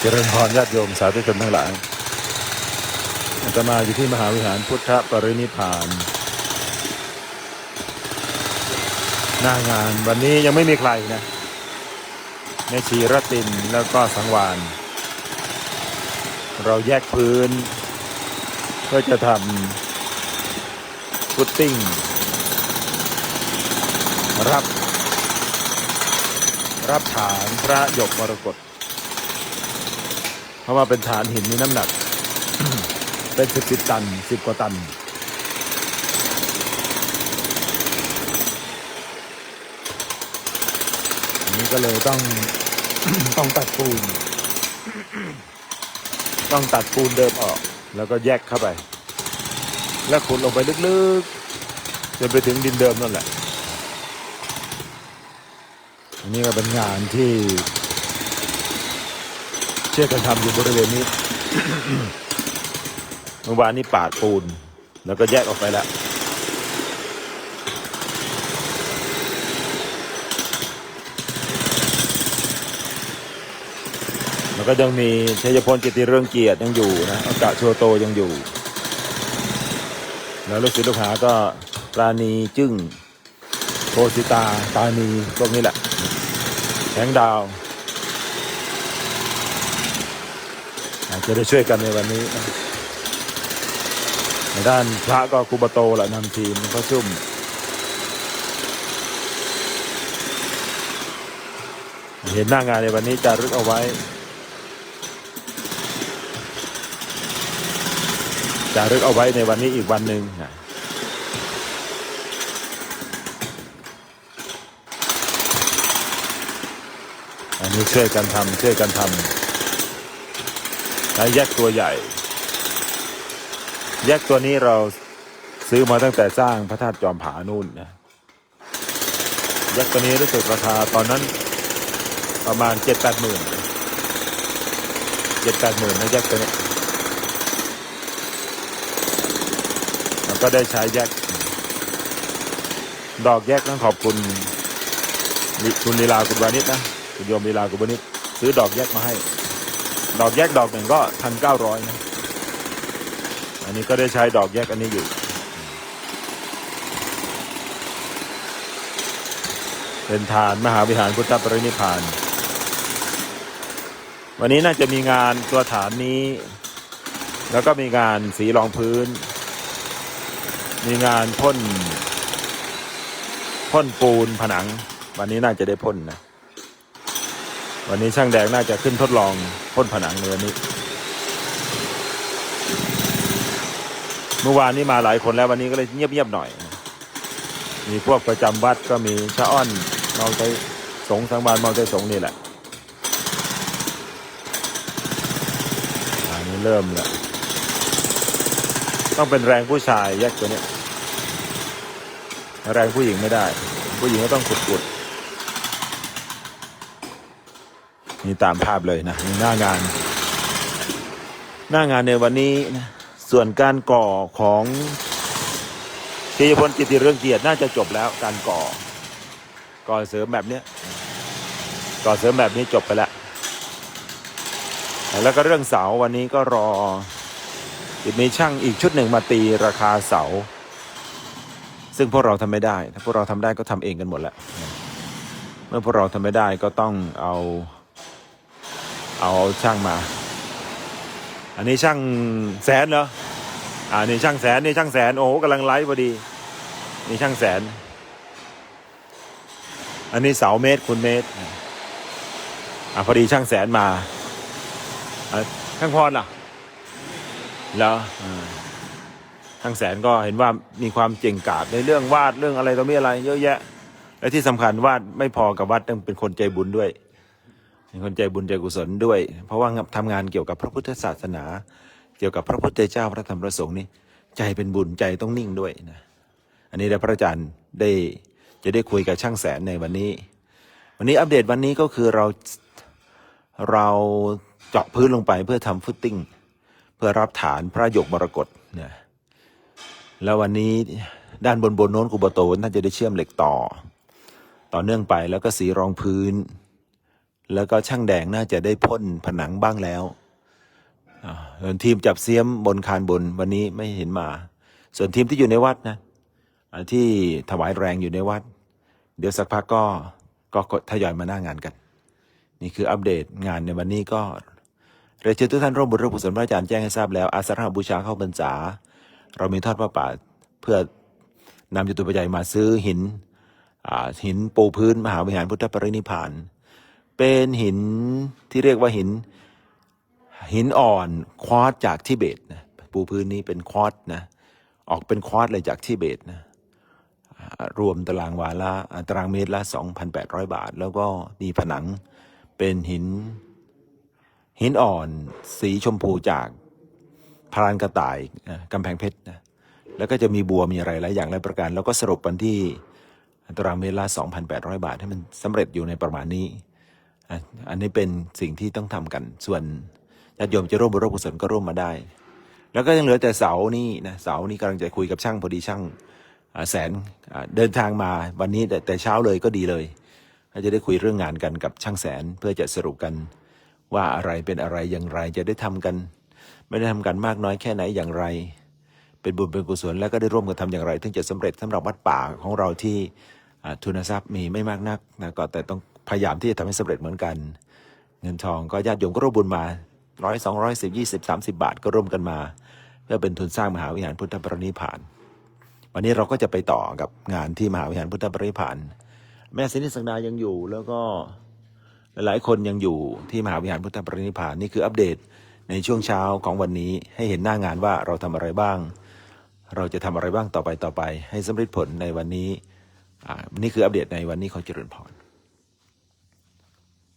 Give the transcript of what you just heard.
เจริญพรญาติโยมสาธุชนทั้งหลายอาตมาอยู่ที่มหาวิหารพุทธปรินิพาน หน้างานวันนี้ยังไม่มีใครนะแม่ชีรตินแล้วก็สังวาน เราแยกพื้นเพื่อจะทำฟุตติ้ง รับ รับฐานพระหยกมรกต ราะว่าเป็นฐานหินมีน้ำหนัก เป็นสิบสิบตันสิบกว่าตัน อันนี้ก็เลยต้องต้องตัดปูน ต้องตัดปูนเดิมออก แล้วก็แยกเข้าไป แล้วขุดลงไปลึกๆจนไปถึงดินเดิมนั่นแหละ อันนี้ก็เป็นงานที่ ชื่อกันทำอยู่บริเวณนี้เมื่อวานนี้ปาดปูน แล้วก็แยกออกไปแล้วแล้วก็ยังมีชัยพลกิติเรื่องเกียรติยังอยู่นะอากาศโชโตยังอยู่ แล้วลูกศิษย์ลูกหาก็ปราณีจึ้งโพสิตาตานีพวกนี้แหละแสงดาวอา จะได้ช่วยกันในวันนี้นะในด้านพระก็คุบโตแหละนำทีมก็ชุ่มเห็นหน้างานในวันนี้จะรึกเอาไว้ จะรึกเอาไว้ในวันนี้อีกวันหนึ่งนะอันนี้ช่วยกันทำช่วยกันทำ แล้วแยกตัวใหญ่ แยกตัวนี้เราซื้อมาตั้งแต่สร้างพระธาตุจอมผานู่นนะแยกตัวนี้รู้สึกราคาตอนนั้นประมาณเจ็ดแปดหมื่นเจ็ดแปดหมื่นนะแยกตัวนี้แล้วก็ได้ใช้แยก ดอกแยกต้องขอบคุณคุณลีลาคุณวานิชนะ คุณโยมลีลาคุณวานิชซื้อดอกแยกมาให้ ดอกแยกดอกหนึ่งก็พันเก้าร้อยนะ อันนี้ก็ได้ใช้ดอกแยกอันนี้อยู่ เป็นฐานมหาวิหารพุทธปรินิพพาน วันนี้น่าจะมีงานตัวฐานนี้ แล้วก็มีงานสีรองพื้น มีงานพ่นพ่นปูนผนัง วันนี้น่าจะได้พ่นนะ วันนี้ช่างแดงน่าจะขึ้นทดลองพ่นผนังในวันนี้ เมื่อวานนี้มาหลายคนแล้ววันนี้ก็เลยเงียบๆหน่อย มีพวกประจำวัดก็มีชะอ้อนมองใจสงสังวานมองใจสงนี่แหละอันนี้เริ่มแล้วต้องเป็นแรงผู้ชายแยกตัวเนี้ยแรงผู้หญิงไม่ได้ ผู้หญิงก็ต้องขุดขุด นี่ตามภาพเลยนะนี่หน้างาน หน้างานในวันนี้นะส่วนการก่อของทีพลกิติเรื่องเกียรติน่าจะจบแล้วการก่อ ก่อเสริมแบบเนี้ยก่อเสริมแบบนี้จบไปแล้วแล้วก็เรื่องเสาวันนี้ก็รอจะมีช่างอีกชุดหนึ่งมาตีราคาเสา ซึ่งพวกเราทำไม่ได้ ถ้าพวกเราทำได้ก็ทำเองกันหมดแล้วเมื่อพวกเราทำไม่ได้ก็ต้องเอา เอาช่างมา อันนี้ช่างแสนเหรออ่านี่ช่างแสนนี่ช่างแสนโอ้โหกำลังไลฟ์พอดี นี่ช่างแสน อันนี้เสาเมตรคูณเมตรอ่าพอดีช่างแสนมาอะช่างพรล่ะแล้วอ่าทางแสนก็เห็นว่ามีความเก่งกาจในเรื่องวาดเรื่องอะไรต่อมีอะไร เยอะแยะ และที่สำคัญวาดไม่พอกับวาดต้องเป็นคนใจบุญด้วย เป็นคนใจบุญใจกุศลด้วย เพราะว่าทำงานเกี่ยวกับพระพุทธศาสนา เกี่ยวกับพระพุทธเจ้าพระธรรมพระสงฆ์นี่ใจเป็นบุญใจต้องนิ่งด้วยนะอันนี้ได้พระอาจารย์ได้จะได้คุยกับช่างแสนในวันนี้ วันนี้อัปเดตวันนี้ก็คือเราเราเจาะพื้นลงไปเพื่อทำฟุตติ้งเพื่อรับฐานพระหยกมรกตนี่แล้ววันนี้ด้านบนบนโน้นกุบโตน่าจะได้เชื่อมเหล็กต่อ ต่อเนื่องไปแล้วก็สีรองพื้น แล้วก็ช่างแดงน่าจะได้พ่นผนังบ้างแล้วส่วนทีมจับเสียมบนคานบนวันนี้ไม่เห็นมา ส่วนทีมที่อยู่ในวัดนะที่ถวายแรงอยู่ในวัด เดี๋ยวสักพักก็ก็ทยอยมาหน้างานกัน นี่คืออัปเดตงานในวันนี้ก็เรียนเชิญทุกท่านร่วมบุญร่วมกุศลพระอาจารย์แจ้งให้ทราบแล้ว อาสาฬหบูชาเข้าพรรษา เรามีทอดพระป่าเพื่อนำจตุปัจจัยมาซื้อหินหินปูพื้นมหาวิหารพุทธปรินิพพาน เป็นหินที่เรียกว่าหิน หินอ่อนควอตจากทิเบตนะปูพื้นนี้เป็นควอตนะออกเป็นควอตเลยจากทิเบตนะรวมตารางวาละตารางเมตรละ 2,800 บาท แล้วก็มีผนังเป็นหิน หินอ่อนสีชมพูจากพรานกระต่ายกำแพงเพชรนะแล้วก็จะมีบัวมีอะไรหลายอย่างหลายประการ แล้วก็สรุปวันที่ตารางเมตรละ2,800 บาท ให้มันสำเร็จอยู่ในประมาณนี้ อันนี้เป็นสิ่งที่ต้องทำกัน ส่วนญาติโยมจะร่วมบุญร่วมกุศลก็ร่วมมาได้ แล้วก็ยังเหลือแต่เสานี่นะเสานี่กำลังจะคุยกับช่างพอดีช่างแสนเดินทางมาวันนี้แต่แต่เช้าเลยก็ดีเลยก็จะได้คุยเรื่องงานกันกับช่างแสนเพื่อจะสรุปกันว่าอะไรเป็นอะไรอย่างไรจะได้ทำกัน ไม่ได้ทำกันมากน้อยแค่ไหนอย่างไร เป็นบุญเป็นกุศลแล้วก็ได้ร่วมกันทำอย่างไร ถึงจะสำเร็จสำหรับวัดป่าของเราที่ทุนทรัพย์มีไม่มากนักนะก็แต่ต้อง พยายามที่จะทำให้สำเร็จเหมือนกัน เงินทองก็ญาติโยมก็ร่วมบุญมาร้อยสองร้อยสิบยี่สิบสามสิบาทก็ร่วมกันมา เพื่อเป็นทุนสร้างมหาวิหารพุทธปรินิพาน วันนี้เราก็จะไปต่อกับงานที่มหาวิหารพุทธปรินิพาน แม่สินิสังดายังอยู่แล้วก็หลายๆคนยังอยู่ที่มหาวิหารพุทธปรินิพานนี่คืออัปเดตในช่วงเช้าของวันนี้ให้เห็นหน้างานว่าเราทำอะไรบ้าง เราจะทำอะไรบ้างต่อไปต่อไป ให้สำเร็จผลในวันนี้อ่านี่คืออัปเดตในวันนี้ขอเจริญพร